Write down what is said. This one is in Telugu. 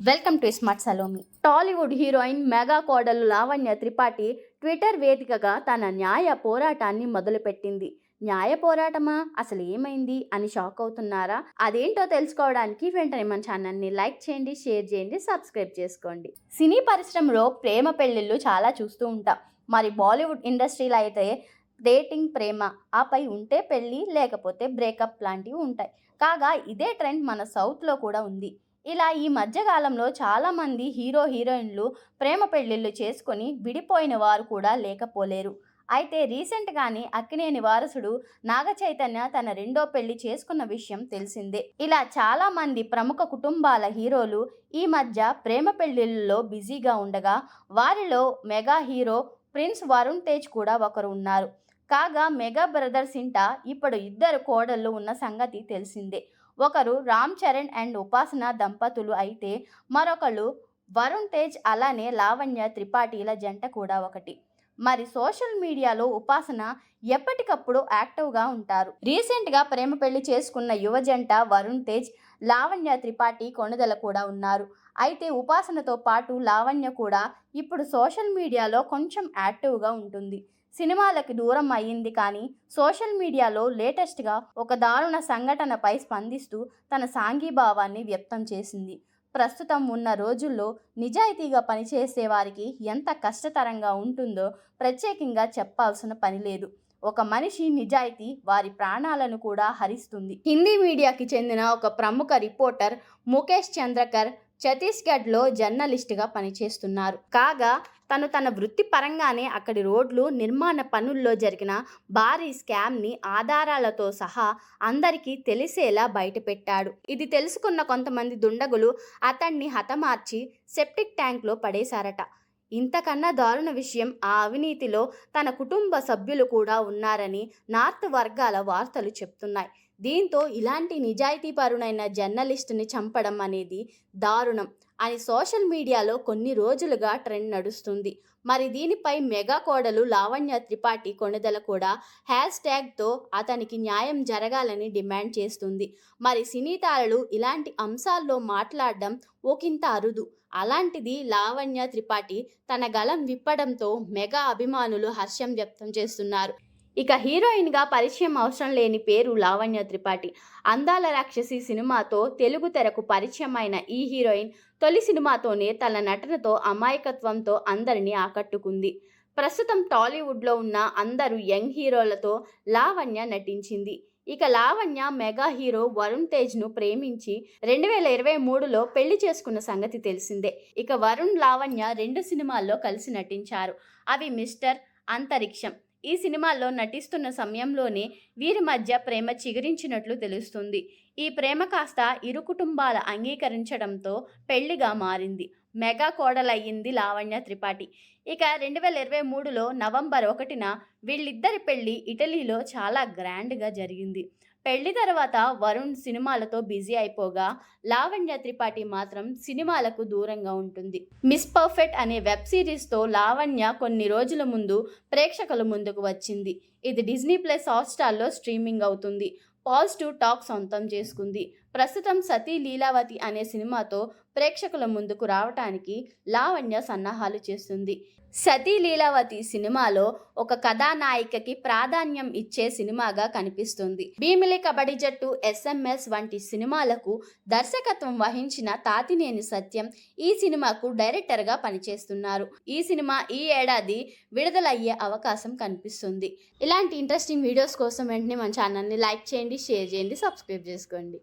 Welcome to smart Salomi. Tollywood heroine mega కోడలు లావణ్య త్రిపాఠి ట్విట్టర్ వేదికగా తన న్యాయ పోరాటాన్ని మొదలుపెట్టింది. న్యాయ పోరాటమా? అసలు ఏమైంది? అని షాక్ అవుతున్నారా? అదేంటో తెలుసుకోవడానికి వెంటనే మన ఛానల్ని లైక్ చేయండి షేర్ చేయండి సబ్స్క్రైబ్ చేసుకోండి. సినీ పరిశ్రమలో ప్రేమ పెళ్ళిళ్ళు చాలా చూస్తూ ఉంటాం. మరి బాలీవుడ్ ఇండస్ట్రీలో అయితే డేటింగ్ ప్రేమ ఆపై ఉంటే పెళ్ళి లేకపోతే బ్రేకప్ లాంటివి ఉంటాయి. కాగా ఇదే ట్రెండ్ మన సౌత్లో కూడా ఉంది. ఇలా ఈ మధ్యకాలంలో చాలామంది హీరో హీరోయిన్లు ప్రేమ పెళ్ళిళ్ళు చేసుకొని విడిపోయిన వారు కూడా లేకపోలేరు. అయితే రీసెంట్గానే అక్కినేని వారసుడు నాగ చైతన్య తన రెండో పెళ్ళి చేసుకున్న విషయం తెలిసిందే. ఇలా చాలా మంది ప్రముఖ కుటుంబాల హీరోలు ఈ మధ్య ప్రేమ పెళ్ళిళ్ళలో బిజీగా ఉండగా వారిలో mega hero prince Varun Tej కూడా ఒకరు ఉన్నారు. కాగా మెగా బ్రదర్స్ ఇంట ఇప్పుడు ఇద్దరు కోడళ్ళు ఉన్న సంగతి తెలిసిందే. ఒకరు రామ్ చరణ్ అండ్ ఉపాసన దంపతులు అయితే మరొకరు వరుణ్ తేజ్ అలానే లావణ్య త్రిపాఠీల జంట కూడా ఒకటి. మరి సోషల్ మీడియాలో ఉపాసన ఎప్పటికప్పుడు యాక్టివ్గా ఉంటారు. రీసెంట్గా ప్రేమ పెళ్ళి చేసుకున్న యువ జంట వరుణ్ తేజ్ లావణ్య త్రిపాఠి కొనుదల కూడా ఉన్నారు. అయితే ఉపాసనతో పాటు లావణ్య కూడా ఇప్పుడు సోషల్ మీడియాలో కొంచెం యాక్టివ్గా ఉంటుంది. సినిమాలకి దూరం అయ్యింది కానీ సోషల్ మీడియాలో లేటెస్ట్గా ఒక దారుణ సంఘటనపై స్పందిస్తూ తన సాంఘీభావాన్ని వ్యక్తం చేసింది. ప్రస్తుతం ఉన్న రోజుల్లో నిజాయితీగా పనిచేసే వారికి ఎంత కష్టతరంగా ఉంటుందో ప్రత్యేకంగా చెప్పాల్సిన పని లేదు. ఒక మనిషి నిజాయితీ వారి ప్రాణాలను కూడా హరిస్తుంది. హిందీ మీడియాకి చెందిన ఒక ప్రముఖ రిపోర్టర్ ముఖేష్ చంద్రకర్ ఛత్తీస్గఢ్లో జర్నలిస్ట్గా పనిచేస్తున్నారు. కాగా తను తన వృత్తి పరంగానే అక్కడి రోడ్లు నిర్మాణ పనుల్లో జరిగిన భారీ స్కామ్ని ఆధారాలతో సహా అందరికీ తెలిసేలా బయటపెట్టాడు. ఇది తెలుసుకున్న కొంతమంది దుండగులు అతన్ని హతమార్చి సెప్టిక్ ట్యాంక్లో పడేశారట. ఇంతకన్నా దారుణ విషయం ఆ అవినీతిలో తన కుటుంబ సభ్యులు కూడా ఉన్నారని నార్త్ వర్గాల వార్తలు చెప్తున్నాయి. దీంతో ఇలాంటి నిజాయితీపరునైన జర్నలిస్టుని చంపడం అనేది దారుణం అని సోషల్ మీడియాలో కొన్ని రోజులుగా ట్రెండ్ నడుస్తుంది. మరి దీనిపై మెగా కోడలు లావణ్య త్రిపాఠి కొణిదల కూడా హ్యాష్ ట్యాగ్తో అతనికి న్యాయం జరగాలని డిమాండ్ చేస్తుంది. మరి సినీ తారలు ఇలాంటి అంశాల్లో మాట్లాడడం ఓకింత అరుదు. అలాంటిది లావణ్య త్రిపాఠి తన గలం విప్పడంతో మెగా అభిమానులు హర్షం వ్యక్తం చేస్తున్నారు. ఇక హీరోయిన్గా పరిచయం అవసరం లేని పేరు లావణ్య త్రిపాఠి. అందాల రాక్షసి సినిమాతో తెలుగు తెరకు పరిచయమైన ఈ హీరోయిన్ తొలి సినిమాతోనే తన నటనతో అమాయకత్వంతో అందరినీ ఆకట్టుకుంది. ప్రస్తుతం టాలీవుడ్లో ఉన్న అందరు యంగ్ హీరోలతో లావణ్య నటించింది. ఇక లావణ్య మెగా హీరో వరుణ్ తేజ్ను ప్రేమించి రెండు వేల ఇరవై మూడులో పెళ్ళి చేసుకున్న సంగతి తెలిసిందే. ఇక వరుణ్ లావణ్య రెండు సినిమాల్లో కలిసి నటించారు. అవి మిస్టర్ అంతరిక్షం ఈ సినిమాల్లో నటిస్తున్న సమయంలోనే వీరి మధ్య ప్రేమ చిగురించినట్లు తెలుస్తుంది. ఈ ప్రేమ కాస్త ఇరు కుటుంబాల అంగీకరించడంతో పెళ్ళిగా మారింది. మెగా కోడలయ్యింది లావణ్య త్రిపాఠి. ఇక రెండు వేల ఇరవై మూడులో నవంబర్ ఒకటిన వీళ్ళిద్దరి పెళ్ళి ఇటలీలో చాలా గ్రాండ్గా జరిగింది. పెళ్ళి తర్వాత వరుణ్ సినిమాలతో బిజీ అయిపోగా లావణ్య త్రిపాఠి మాత్రం సినిమాలకు దూరంగా ఉంటుంది. మిస్ పర్ఫెక్ట్ అనే వెబ్ సిరీస్తో లావణ్య కొన్ని రోజుల ముందు ప్రేక్షకుల ముందుకు వచ్చింది. ఇది డిజ్నీ ప్లస్ హాట్స్టార్లో స్ట్రీమింగ్ అవుతుంది. పాజిటివ్ టాక్ సొంతం చేసుకుంది. ప్రస్తుతం సతీ లీలావతి అనే సినిమాతో ప్రేక్షకుల ముందుకు రావటానికి లావణ్య సన్నాహాలు చేస్తుంది. సతీ లీలావతి సినిమాలో ఒక కథానాయికకి ప్రాధాన్యం ఇచ్చే సినిమాగా కనిపిస్తుంది. భీమిలి కబడ్డీ జట్టు ఎస్ఎంఎస్ వంటి సినిమాలకు దర్శకత్వం వహించిన తాతినేని సత్యం ఈ సినిమాకు డైరెక్టర్గా పనిచేస్తున్నారు. ఈ సినిమా ఈ ఏడాది విడుదలయ్యే అవకాశం కనిపిస్తుంది. ఇలాంటి ఇంట్రెస్టింగ్ వీడియోస్ కోసం వెంటనే మన ఛానల్ని లైక్ చేయండి షేర్ చేయండి సబ్స్క్రైబ్ చేసుకోండి.